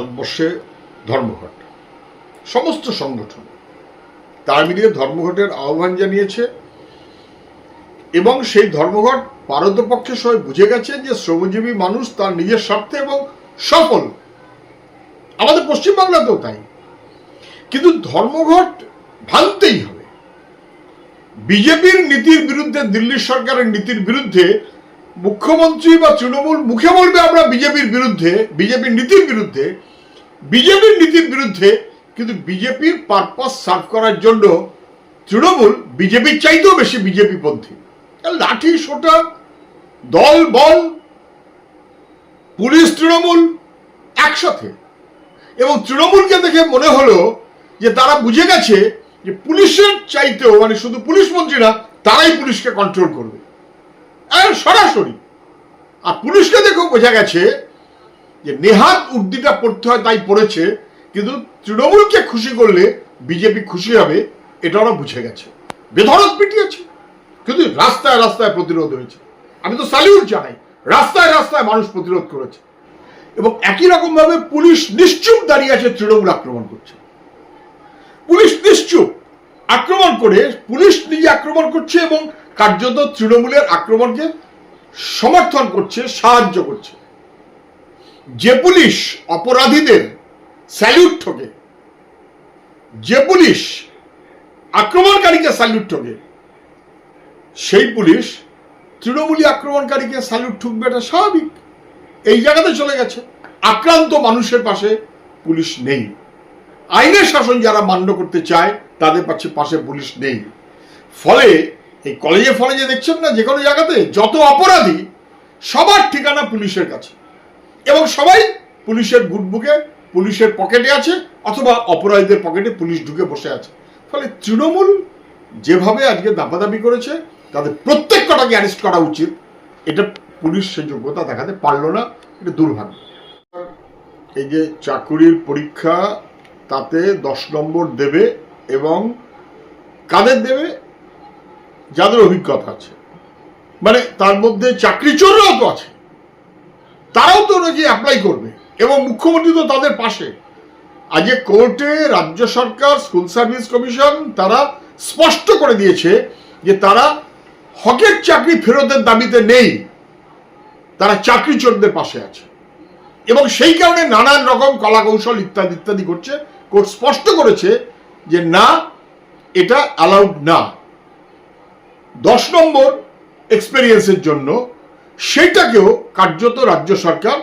ভারতবর্ষে ধর্মঘট, সমস্ত সংগঠন। তার মিলিয়ে ধর্মঘটের আহ্বান জানিয়েছে এবং সেই ধর্মঘট পারতপক্ষে সবাই বুঝে গেছে যে শ্রমজীবী মানুষ তার নিজের স্বার্থে এবং সফল। আমাদের পশ্চিমবাংলাতেও তাই। কিন্তু ধর্মঘট ভাঙতেই হবে। বিজেপির নীতির বিরুদ্ধে দিল্লি সরকারের নীতির বিরুদ্ধে মুখ্যমন্ত্রী বা তৃণমূল মুখে বলবে আমরা বিজেপির বিরুদ্ধে বিজেপির নীতির বিরুদ্ধে বিজেপির নীতির বিরুদ্ধে, কিন্তু বিজেপির পারপাস সার্ভ করার জন্য তৃণমূল বিজেপির চাইতেও বেশি বিজেপি পন্থী। লাঠি, সোটা, দল, বল, পুলিশ, তৃণমূল একসাথে। এবং তৃণমূলকে দেখে মনে হলো যে তারা বুঝে গেছে যে পুলিশের চাইতেও মানে শুধু পুলিশ মন্ত্রীরা তারাই পুলিশকে কন্ট্রোল করবে। সরাসরি। আর পুলিশকে দেখেও বোঝা গেছে যে নেহাত উর্দিটা পড়তে হয়, তাই পড়েছে। কিন্তু তৃণমূলকে খুশি করলে বিজেপি খুশি হবে এটা ওরা বুঝে গেছে। বেধরক পিটিয়েছে, কিন্তু রাস্তায় রাস্তায় প্রতিরোধ হয়েছে। আমি তো স্যালিউট জানাই, রাস্তায় রাস্তায় মানুষ প্রতিরোধ করেছে। এবং একই রকম ভাবে পুলিশ নিশ্চুপ দাঁড়িয়ে আছে তৃণমূল আক্রমণ করছে। পুলিশ নিশ্চুপ আক্রমণ করে, পুলিশ নিজে আক্রমণ করছে এবং কার্যত তৃণমূলের আক্রমণকে সমর্থন করছে, সাহায্য করছে। যে পুলিশ অপরাধীদের স্যালিউট ঠোকে, যে পুলিশ আক্রমণকারীকে স্যালিউট ঠোকে, সেই পুলিশ তৃণমূলী আক্রমণকারীকে স্যালুট ঠুকবে এটা স্বাভাবিক। এই জায়গাতে চলে গেছে। আক্রান্ত মানুষের পাশে পুলিশ নেই। আইনের শাসন যারা মান্য করতে চায়, তাদের পাশে পাশে পুলিশ নেই। ফলে এই কলেজে ফলেজে দেখছেন না, যে কোনো জায়গাতে যত অপরাধী, সবার ঠিকানা পুলিশের কাছে। এবং সবাই পুলিশের গুডবুকে পুলিশের পকেটে আছে, অথবা অপরাধীদের পকেটে পুলিশ ঢুকে বসে আছে। ফলে তৃণমূল যেভাবে আজকে দাপাদাপি করেছে, তাদের প্রত্যেক কটাকে অ্যারেস্ট করা উচিত। এটা পুলিশ সে যোগ্যতা দেখাতে পারল না, এটা দুর্ভাগ্য। এই যে চাকুরির পরীক্ষা, তাতে দশ নম্বর দেবে এবং কাদের দেবে? যাদের অভিজ্ঞতা আছে। মানে তার মধ্যে চাকরি চোররাও তো আছে। তারাও তো নাকি অ্যাপ্লাই করবে। এবং মুখ্যমন্ত্রী তো তাদের পাশে। আজকে কোর্টে রাজ্য সরকার স্কুল সার্ভিস কমিশন তারা স্পষ্ট করে দিয়েছে যে তারা হকের চাকরি ফেরতের দাবিতে নেই। তারা চাকরি চোরদের পাশে আছে। এবং সেই কারণে নানান রকম কলা কৌশল ইত্যাদি ইত্যাদি করছে। কোর্ট স্পষ্ট করেছে যে না, এটা অ্যালাউড না। দশ নম্বর এক্সপেরিয়েন্সের জন্য সেটাকেও কার্যত রাজ্য সরকার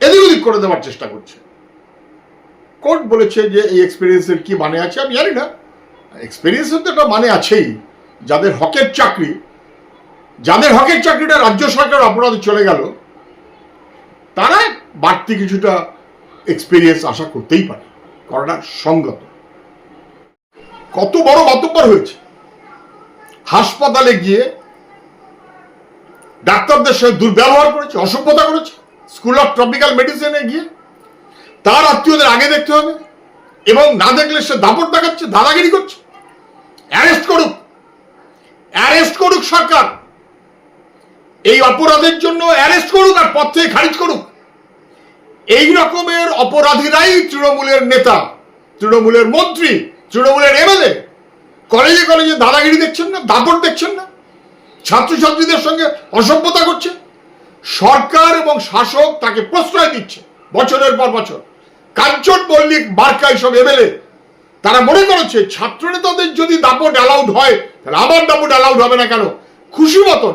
এদিক ওদিক করে দেওয়ার চেষ্টা করছে। কোর্ট বলেছে যে এই এক্সপিরিয়েন্সের কি মানে আছে আমি জানি না। এক্সপিরিয়েন্সের তো একটা মানে আছেই। যাদের হকের চাকরি, যাদের হকের চাকরিটা রাজ্য সরকার অপরাধে চলে গেল, তারা বাড়তি কিছুটা এক্সপিরিয়েন্স আশা করতেই পারে। করাটা সঙ্গত। কত বড় বাতব্বর হয়েছে। হাসপাতালে গিয়ে ডাক্তারদের সঙ্গে দুর্ব্যবহার করেছে, অসভ্যতা করেছে স্কুল অফ ট্রপিক্যাল মেডিসিনে গিয়ে তার আত্মীয়দের আগে দেখতে হবে এবং না দেখলে সে দাপট দেখাচ্ছে, দাদাগিরি করছে। অ্যারেস্ট করুক। অ্যারেস্ট করুক সরকার। এই অপরাধের জন্য অ্যারেস্ট করুক আর পথ থেকে খারিজ করুক। এই রকমের অপরাধীরাই তৃণমূলের নেতা, তৃণমূলের মন্ত্রী, তৃণমূলের এমএলএ কলেজে কলেজে দাদাগিরি দেখছেন না, দাপট দেখছেন না? ছাত্রছাত্রীদের সঙ্গে অসভ্যতা করছে? সরকার এবং শাসক তাকে প্রশ্রয় দিচ্ছে বছরের পর বছর। কাঞ্চন মল্লিক মার্কা সব এমএলএ, তারা মনে করেছে ছাত্র নেতাদের যদি দাপট অ্যালাউড হয়, তাহলে আমার দাপট অ্যালাউড হবে না কেন? খুশি মতন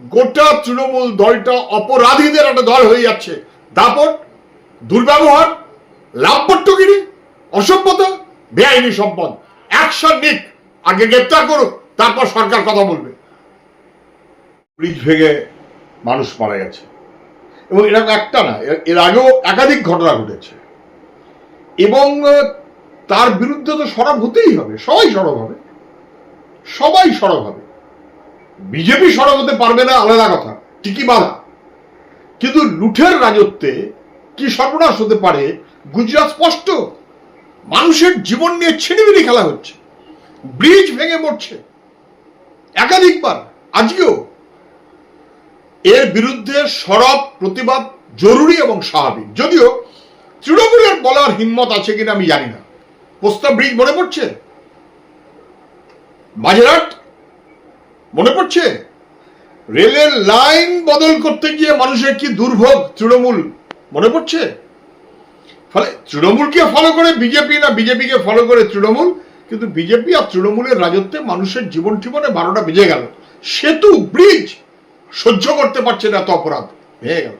গোটা তৃণমূল দলটা অপরাধীদের একটা দল হয়ে যাচ্ছে। দাপট, দুর্ব্যবহার, লাভপট্টগিরি, অসভ্যতা, বেআইনি সম্পদ। অ্যাকশন নিক। আগে গ্রেপ্তার করুক, তারপর সরকার কথা বলবে। ব্রিজ ভেঙে মানুষ মারা গেছে। এবং এরকম একটা না, এর- আগেও একাধিক ঘটনা ঘটেছে। এবং তার বিরুদ্ধে তো সরব হতেই হবে, সবাই সরব হবে। সবাই সরব হবে। বিজেপি সরব হতে পারবে না, আলাদা কথা ঠিকই বাধা কিন্তু লুঠের রাজত্বে কি সর্বনাশ হতে পারে, গুজরাট স্পষ্ট। মানুষের জীবন নিয়ে ছিনিমিনি খেলা হচ্ছে। ব্রিজ ভেঙে মরছে। একাধিকবার, আজকেও। এর বিরুদ্ধে সরব প্রতিবাদ জরুরি এবং স্বাভাবিক। যদিও তৃণমূলের বলার হিম্মত আছে কিনা আমি জানি না। পোস্তা ব্রিজ মনে পড়ছে? মাঝেরহাট? মনে পড়ছে? রেলের লাইন বদল করতে গিয়ে মানুষের কি দুর্ভোগ তৃণমূল? মনে পড়ছে? ফলে তৃণমূলকে ফলো করে বিজেপি না বিজেপিকে ফলো করে তৃণমূল? কিন্তু বিজেপি আর তৃণমূলের রাজত্বে মানুষের জীবন জীবনে বারোটা বেজে গেল। সেতু ব্রিজ সহ্য করতে পারছে না এত অপরাধ। ভেঙে গেল।